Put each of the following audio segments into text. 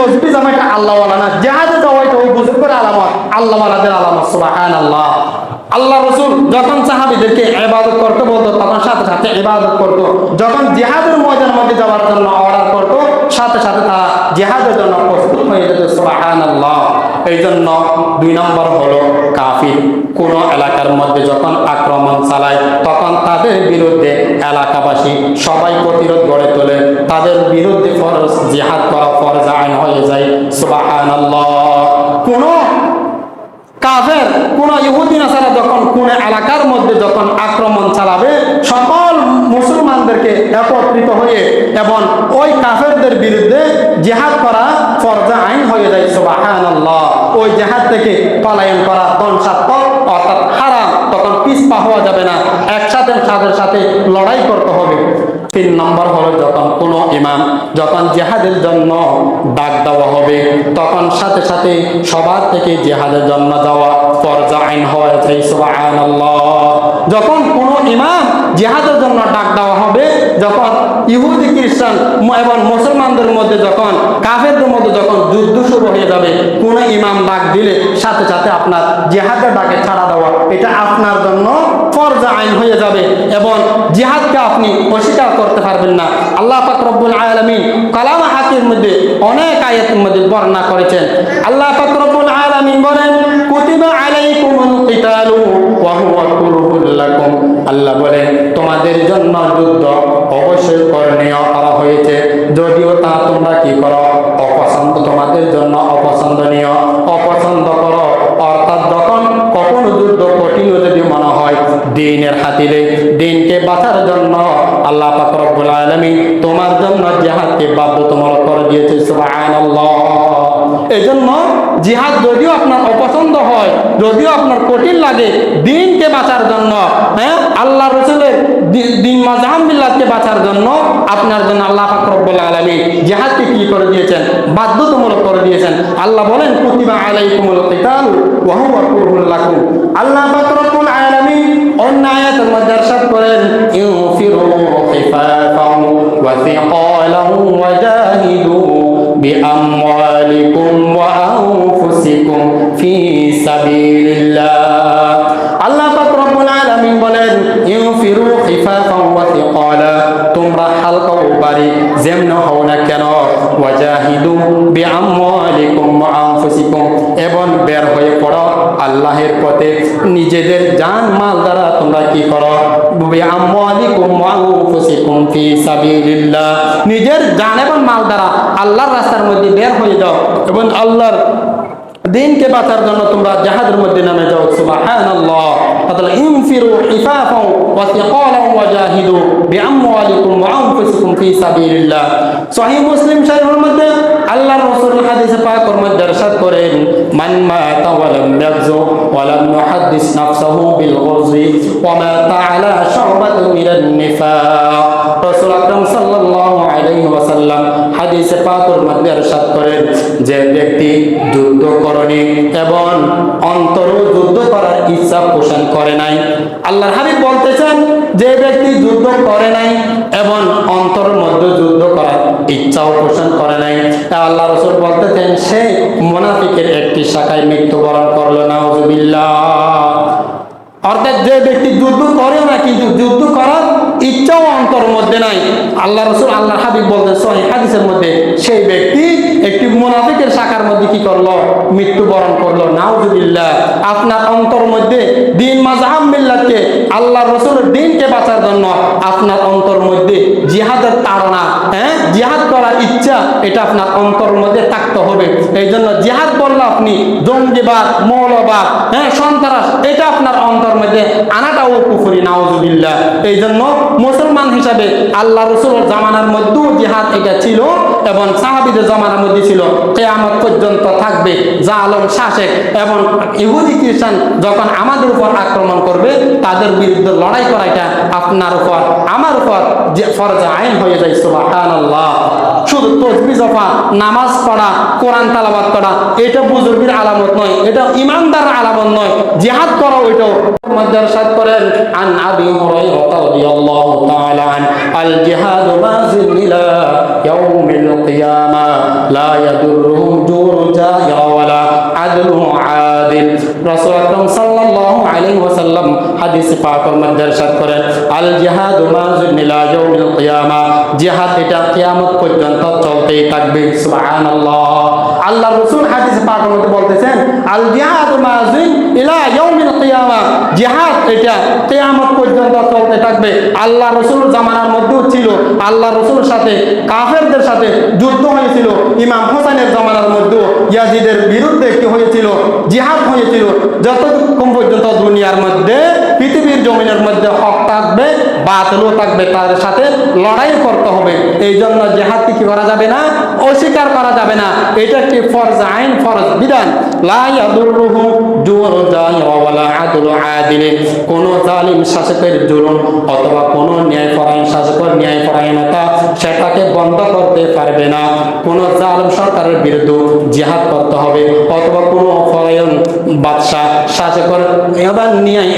তসবি জামা এটা আল্লাহ না জেহাদে যাওয়া এটা ওই বুজুর্গের আলামত আল্লাহ ওয়ালাদের আলামত সুবাহান আল্লাহ আল্লাহ রসুল যখন সাহাবিদেরকে ইবাদত করতে, বলতো তখন সাথে সাথে ইবাদত করতো। যখন জিহাদের ময়দানের মধ্যে যাওয়ার জন্য অর্ডার করতো, সাথে সাথে তারা জিহাদের জন্য প্রস্তুত হয়ে যেত সুবাহান আল্লাহ এই জন্য দুই নম্বর হলো কাফির। কোন এলাকার মধ্যে যখন আক্রমণ চালায়, তখন তাদের বিরুদ্ধে এলাকাবাসী সবাই প্রতিরোধ গড়ে তোলে। তাদের বিরুদ্ধে ফরজ জিহাদ করা ফরজ আইন হয়ে যায়। সুবাহান আল্লাহ কোন কাফের, কোন ইহুদি, নাসারা যখন কোন এলাকার মধ্যে যখন আক্রমণ চালাবে, সকল মুসলমানদেরকে একত্রিত হয়ে এবং ওই কাফেরদের বিরুদ্ধে জেহাদ করা ফরজা আইন হয়ে যায়। সুবাহান ওই জেহাদ থেকে পলায়ন করা ধ্বংসাত্মক অর্থাৎ হারাম, তখন পিছপা হওয়া যাবে না। একসাথে তাদের সাথে লড়াই করতে হবে। তিন নম্বর হলো যখন কোনো ইমাম, যখন জেহাদের জন্য ডাক দেওয়া হবে, তখন সাথে সাথে সবার থেকে জেহাদের জন্য যাওয়া ফরজা আইন হওয়া যখন কোনো ইমাম জেহাদের জন্য ডাক দেওয়া হবে যখন ইহুদি খ্রিস্টান এবং মুসলমানদের মধ্যে যখন, কাফেরদের মধ্যে যখন যুদ্ধ শুরু হয়ে যাবে, কোন ইমাম ডাক দিলে সাথে সাথে আপনার জেহাদের ডাকে ছাড়া দেওয়া, এটা আপনার জন্য ফরজা আইন হয়ে যাবে এবং জিহাদকে আপনি অস্বীকার করতে পারবেন না। আল্লাহ পাক রব্বুল আলামিন কালাম হাতির মধ্যে অনেক আয়াতের মধ্যে বর্ণনা করেছেন। আল্লাহ পাক রব্বুল আলামিন বলেন আল্লাহ বলেন, তোমাদের জন্য যুদ্ধ করণীয় করা হয়েছে। যদিও তা তোমরা কি করো? অপছন্দ তোমাদের জন্য অপছন্দনীয়। অপছন্দ করো। অর্থাৎ যখন কখনো যুদ্ধ কঠিন যদি মনে হয়, দিনের হাতিরে দিনকে বাঁচার জন্য আল্লাহ পাক আলমী তোমার জন্য জিহাদকে বাধ্যতামূলক করে দিয়েছে। সুবহানাল্লাহ। এই জন্য জিহাদ যদিও আপনার অপছন্দ হয় যদিও আপনার কঠিন লাগে দিনকে বাঁচার জন্য হ্যাঁ আল্লাহ রসুলের দি- দিন মাজাহাম্বিল্লাহকে বাঁচার জন্য আপনার জন্য আল্লাহ পাক রব্বুল আলামিন জিহাদকে কি করে দিয়েছেন বাধ্যতামূলক করে দিয়েছেন আল্লাহ বলেন কুতিবা আলাইকুমুল কিতাল ওয়া হুয়া কুরহুল লাকুম আল্লাহ পাক রব্বুল আলামিন অন্য আয়াতের মধ্যে ارشاد করেন ইউফিরু খিফাফান ওয়া থিকালান ওয়া জাহিদু بأموالكم وأنفسكم في سبيل ভারী যেমন হও না কেন ওয়াজাহিদু বিআমওয়ালিকুম ওয়া আনফুসিকুম, এবং বের হয়ে পড়ো আল্লাহর পথে। নিজেদের জান মাল দ্বারা তোমরা কি করো? বিআমওয়ালিকুম ওয়া আনফুসিকুম ফি সাবিলিল্লাহ। নিজের জান এবং মাল দ্বারা আল্লাহর রাস্তার মধ্যে বের হয়ে যাও, এবং আল্লাহর দিনকে বাঁচার জন্য তোমরা জাহাদের মধ্যে নামে যাও। সুবহানাল্লাহ। তাহলে ইনফিরু ইফাফাও ওয়া সিকালাও ওয়া জাহিদু বিআমওয়ালিকুম ওয়া আনফুসিকুম ফি সাবিলিল্লাহ সহিহ মুসলিম শরীফের মধ্যে আল্লাহর রাসূল হাদিসে পাকের মধ্যে ارشاد করেন মান মাতা ওয়া লাম ইয়াগজু ওয়া লাম ইউহাদ্দিস নাফসাহু বিল গজwi ওয়া মাতা আলা শুবাতিন মিনান নিফাক রাসূল আকরাম সাল্লাল্লাহু আলাইহি ওয়াসাল্লাম হাদিসে পাকর মাতবি আরও সাত করেন যে ব্যক্তি যুদ্ধ করণী এবং অন্তরও যুদ্ধ করার ইচ্ছা পোষণ করে নাই। আল্লাহর হাবিব বলতেছেন যে ব্যক্তি যুদ্ধ করে নাই এবং অন্তরের মধ্যে যুদ্ধ করার ইচ্ছাও পোষণ করে নাই। আল্লাহ রসুল বলতেছেন, সে মোনাফিকের একটি শাখায় মৃত্যুবরণ করল না অর্থাৎ যে ব্যক্তি যুদ্ধ করেও না, কিন্তু যুদ্ধ করার ইচ্ছাও অন্তর মধ্যে নাই। আল্লাহ রসুল আল্লাহ হাবিব বলতেন, সহি হাদিসের মধ্যে, সেই ব্যক্তি একটি মুনাফিকের শাখার মধ্যে কি করল? মৃত্যুবরণ করল। নাউজুবিল্লাহ। আপনার অন্তর মধ্যে দিন মাজাহাম মিল্লাতকে আল্লাহ রসুলের দিনকে বাঁচার জন্য আপনার অন্তর মধ্যে জিহাদের তাড়না হ্যাঁ? জিহাদ করার ইচ্ছা, এটা আপনার অন্তর মধ্যে থাকতে হবে। এই জন্য জিহাদ করলে আপনি, জঙ্গিবাদ, মৌলবাদ হ্যাঁ? সন্ত্রাস, এটা আপনার অন্তর মধ্যে আনাটাও কুফুরি, নাউজুবিল্লাহ। এই জন্য মুসলমান হিসাবে আল্লাহ রসুলের জামানার মধ্যেও জিহাদ এটা ছিল এবং সাহাবিদের জামানার মধ্যে ছিল। কেয়ামত পর্যন্ত থাকবে, যা আলম শাসেক এবং ইহুদি খ্রিস্টান যখন আমাদের উপর আক্রমণ করবে, তাদের বিরুদ্ধে লড়াই করা এটা আপনার উপর আমার উপর যে ফরজ আইন হয়ে যায় সুবহানাল্লাহ শুধু তসবি জফা নামাজ পড়া কোরআন তালাবাদ করা এটা বুজুর্গের আলামত নয় এটা ইমানদার আলামত নয় জিহাদ করা ওইটাও মধ্যে ارشاد করেন عن ابي هريره رضي الله تعالى عنه الجهاد ماز الى يوم القيامه لا يضرهم جور جائر ولا عدل عادل রাসূল আকরাম সাল্লাল্লাহু আলাইহি ওয়াসাল্লাম হাদিস পাকের মধ্যে ارشاد করেন আল জিহাদ জিহাদ এটা কিয়ামত পর্যন্ত চলতেই থাকবে আল্লাহ রাসূল হাদিস পাকের মধ্যে বলতেছেন, আল জিহাদ ইলা ইয়াউমিল কিয়ামা। জিহাদ এটা কিয়ামত পর্যন্ত চলতে থাকবে। আল্লাহ রাসূল জামানার মধ্যেও ছিল আল্লাহ রাসূলের সাথে, কাফেরদের সাথে যুদ্ধ হয়েছিল। ইমাম হোসেনের জামানার মধ্যেও ইয়াজিদের বিরুদ্ধে কি হয়েছিল, জিহাদ হয়েছিল, যতক্ষণ পর্যন্ত দুনিয়ার মধ্যে পৃথিবীর জমিনের মধ্যে হক থাকবে, বাতিলও থাকবে, তাদের সাথে লড়াই করতে হবে। এই জন্য জেহাদকে কি করা যাবে না? অস্বীকার করা যাবে না। এটা একটি ফরজ আইন, ফরজ বিধান? লা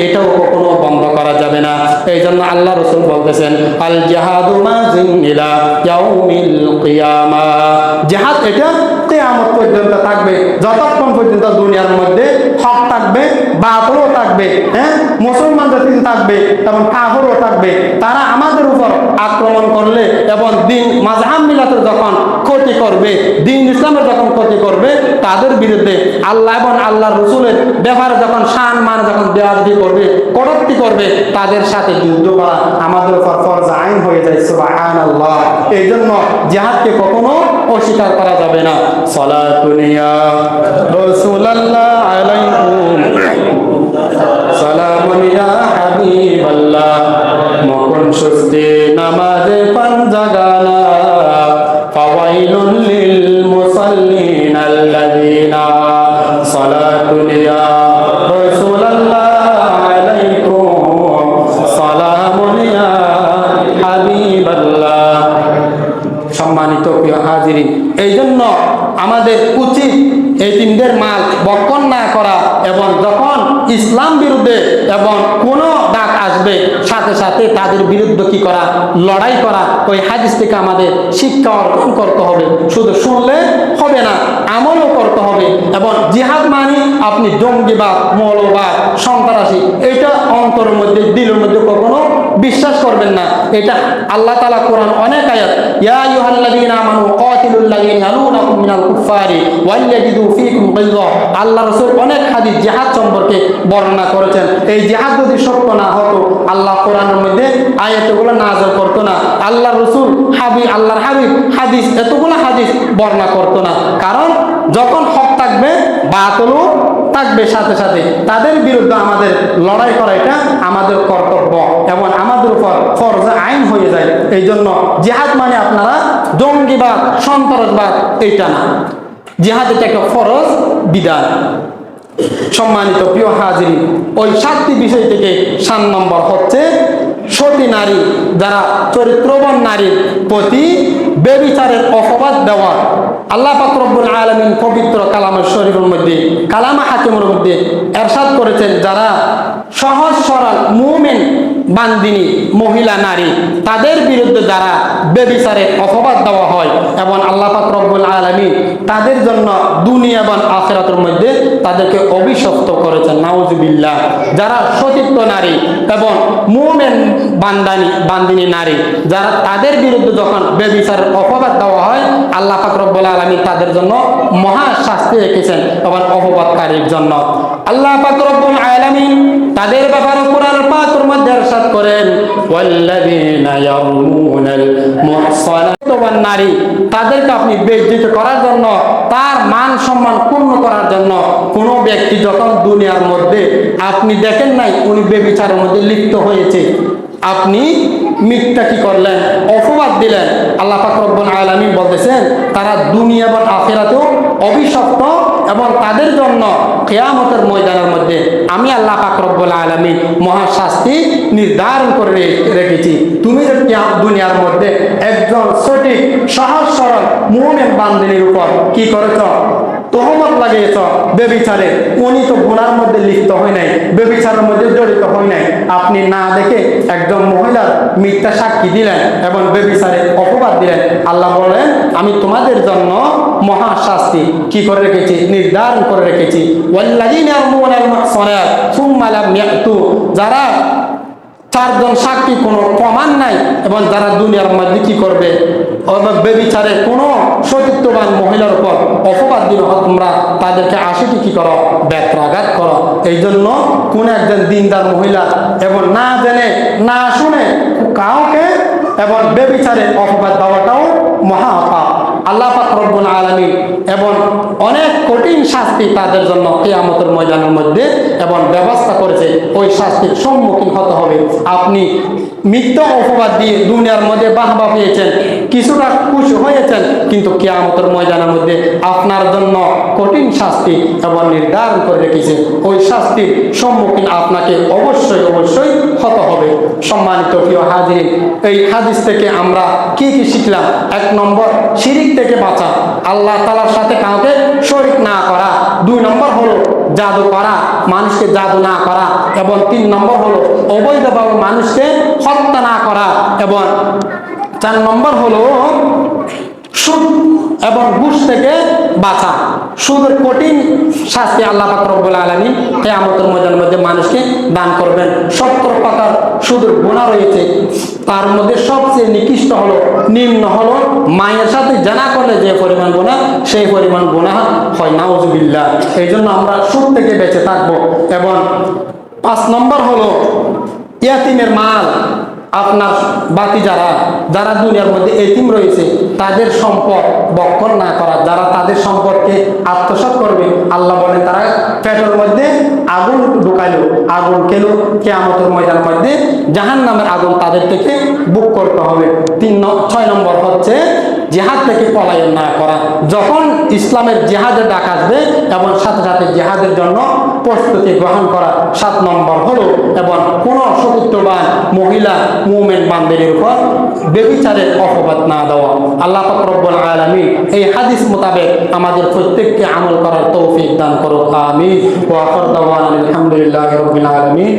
এটাও বন্ধ করা যাবে না। এই জন্য আল্লাহ বলতেছেন, আল জাহাদু পর্যন্ত থাকবে, যতক্ষণ পর্যন্ত দুনিয়ার মধ্যে থাকবে বাতিলও থাকবে হ্যাঁ? মুসলমান জাতি থাকবে তেমন কাফরও থাকবে। তারা আমাদের উপর আক্রমণ করলে এবং দিন মাযহাব মিলাতের যখন ক্ষতি করবে, দিন ইসলামের যখন ক্ষতি করবে, তাদের বিরুদ্ধে আল্লাহ এবং আল্লাহ রসুলের ব্যাপারে যখন শান, মান যখন বেয়াদি করবে, কটক্তি করবে, তাদের সাথে যুদ্ধ করা আমাদের উপর ফরজ আইন হয়ে যায়, সুবহানাল্লাহ। এই জন্য জিহাদকে কখনো অস্বীকার করা যাবে না। সালাতুনিয়া রাসূলুল্লাহ আলাইকুম সালামুন ইয়া হাবিবাল্লাহ। মকন সুস্তি নামাজে পাঞ্জাগানা বিরুদ্ধে এবং কোনো ডাক আসবে, সাথে সাথে তাদের বিরুদ্ধে কি করা, লড়াই করা, ওই হাদিস থেকে আমাদের শিক্ষা অর্জন করতে হবে। শুধু শুনলে হবে না, আমলও করতে হবে এবং জিহাদ মানে আপনি জঙ্গিবাদ মৌলবাদ সন্ত্রাসী, এটা অন্তরের মধ্যে, দিলের মধ্যে কখনো বিশ্বাস করবেন না। এটা আল্লাহ তালা কোরআন অনেক আয়াত, ইয়া আইয়ুহাল্লাযীনা আমানু কাতিলুল্লাযীনা ইয়ালুনাকুম মিনাল ফীকুম গায়যা আল্লাহ রাসূল অনেক হাদিস জিহাদ সম্পর্কে বর্ণনা করেছেন। এই জিহাদ যদি সত্য না হতো, আল্লাহ কোরআনের মধ্যে আয়াতগুলো নাযিল করতো না। আল্লাহ রাসূল হাবি আল্লাহর হাবিব হাদিস, এতগুলো হাদিস বর্ণনা করতো না। কারণ যখন হক থাকবে, বাতিলও থাকবে সাথে সাথে। তাদের বিরুদ্ধে আমাদের লড়াই করা এটা আমাদের কর্তব্য এবং আমাদের উপর ফরজ আইন হয়ে যায়। এই জন্য জেহাদ মানে আপনারা জঙ্গিবাদ, সন্ত্রাসবাদ, এইটা না। জেহাদ এটা একটা ফরজ বিধান। সম্মানিত প্রিয় হাজিরি ওই সাতটি বিষয় থেকে সাত নম্বর হচ্ছে, সতী নারী যারা চরিত্রবান নারীর প্রতি বেবিচারের অপবাদ দেওয়া। আল্লাহ পাকরবুল আলমিন পবিত্র কালামের শরীরের মধ্যে, কালামা হাকিমের মধ্যে এরশাদ করেছেন, যারা সহজ সরল মুমেন বান্দিনী, মহিলা, নারী, তাদের বিরুদ্ধে যারা বেবিচারের অপবাদ দেওয়া হয় এবং আল্লাহ পাকরবুল আলমী তাদের জন্য দুনিয়া এবং আখেরাতের মধ্যে তাদেরকে অভিশপ্ত করেছেন। নাউজুবিল্লাহ। যারা সতীত্ব নারী এবং মুমেন বান্দানি, বান্দিনী নারী, যারা তাদের বিরুদ্ধে যখন বেবিচারের অপবাদ দেওয়া হয়, আল্লাহ পাকরবুল আলমী তাদের জন্য মহা রেখেছেন এবং অপবাদকারীর জন্য। আল্লাহ পাকরবুল আলমী তাদের ব্যাপারে কোরআন পাকের মধ্যে ارشاد করেন ওয়াল্লাযীনা ইয়ারমুনাল মুহসানাত নারী তাদেরকে আপনি বেজ্জিত করার জন্য তার মান সম্মান পূর্ণ করার জন্য কোন ব্যক্তি যখন দুনিয়ার মধ্যে আপনি দেখেন নাই উনি বেবিচারের মধ্যে লিপ্ত হয়েছে আপনি মিথ্যা কি করলেন অপবাদ দিলেন আল্লাহ পাক রব্বুল আলামিন বলতেছেন তারা দুনিয়া এবং আখেরাতেও অভিশপ্ত এবং তাদের জন্য কেয়ামতের ময়দানের মধ্যে আমি আল্লাহ পাকরব্বুল আলমী মহাশাস্তি নির্ধারণ করে রেখেছি। তুমি দুনিয়ার মধ্যে একজন সঠিক, সহজ, সরল মোহামের বান্দিনীর উপর কি করেছ? তহমত লাগিয়েছ, বেবিচারে। উনি তো গুনার মধ্যে লিপ্ত হয় নাই, বেবিচারের মধ্যে জড়িত হয় নাই। আপনি না দেখে একজন মহিলার মিথ্যা সাক্ষী দিলেন এবং বেবিচারে অপবাদ দিলেন। আল্লাহ বলেন আমি তোমাদের জন্য মহাশাস্তি কি করে রেখেছি? নির্ধারণ করে রেখেছি। যারা চারজন সাক্ষী, কোনো প্রমাণ নাই। এবং যারা দুনিয়ার মধ্যে কি করবে? বেবিচারে কোনো সতীত্ববান মহিলার উপর অপবাদ দিল তোমরা তাদেরকে আশিটি কি করো? ব্যত্রাঘাত করো। এই জন্য কোন একজন দিনদার মহিলা এবং না জেনে, না শুনে কাউকে এবং বেবিচারে অপবাদ দেওয়াটাও মহাপাপ। আল্লাহ ফাকরবুল আলমী এবং অনেক কঠিন শাস্তি তাদের জন্য কেয়ামতের ময়দানের মধ্যে এবং ব্যবস্থা করেছে। ওই শাস্তির সম্মুখীন হতে হবে। আপনি মিথ্যা অপবাদ দিয়ে দুনিয়ার মধ্যে বাহবা পেয়েছেন, কিছুটা খুশি হয়েছেন, কিন্তু কিয়ামতের ময়দানের মধ্যে আপনার জন্য কঠিন শাস্তি এবং নির্ধারণ করে রেখেছে। ওই শাস্তির সম্মুখীন আপনাকে অবশ্যই অবশ্যই হতে হবে। সম্মানিত প্রিয় হাজির এই হাদিস থেকে আমরা কি কি শিখলাম? এক নম্বর, শিরিক থেকে বাঁচা। আল্লাহ তালার সাথে কাউকে শরিক না করা। দুই নম্বর হলো জাদু করা, মানুষকে জাদু না করা এবং তিন নম্বর হলো অবৈধভাবে মানুষকে হত্যা না করা এবং চার নম্বর হলো এবং ঘুষ থেকে বাঁচা। সুদের কঠিন শাস্তি আল্লাহ পাক রব্বুল আলামিন কিয়ামতের ময়দানের মধ্যে মানুষকে দান করবেন। সত্তর প্রকার সুদের গুণা রয়েছে। তার মধ্যে সবচেয়ে নিকৃষ্ট হলো, নিম্ন হলো মায়ের সাথে জানা করলে যে পরিমাণ গুণা সেই পরিমাণ গুণা হয় নাউজুবিল্লাহ। এই জন্য আমরা সুদ থেকে বেঁচে থাকব। এবং পাঁচ নম্বর হলো, ইয়াতিমের মাল। আপনার বাকি যারা যারা দুনিয়ার মধ্যে এতিম রয়েছে, তাদের সম্পদ বক্ষণ না করা। যারা তাদের সম্পদকে আত্মসাৎ করবে, আল্লাহ বলে, তারা পেটের মধ্যে আগুন ঢুকাইলো। আগুন খেলো কেয়ামতের ময়দানের মধ্যে জাহান নামের আগুন তাদের থেকে বুক করতে হবে। তিন ছয় নম্বর হচ্ছে, জেহাদ থেকে পলায়ন না করা। যখন ইসলামের জেহাদের ডাক আসবে, এবং সাথে সাথে জেহাদের জন্য প্রস্তুতি গ্রহণ করা সাত নম্বর হলো এবং কোন সুপুত্রবান মহিলা মুমেন্ট বান্ধবের উপর বেবিচারের অপবাদ না দেওয়া। আল্লাহ ফকরব্বুল আলমী এই হাদিস মোতাবেক আমাদের প্রত্যেককে আমল করার তৌফিক দান করো আমি আলহামদুলিল্লাহ রবিন আলামিন।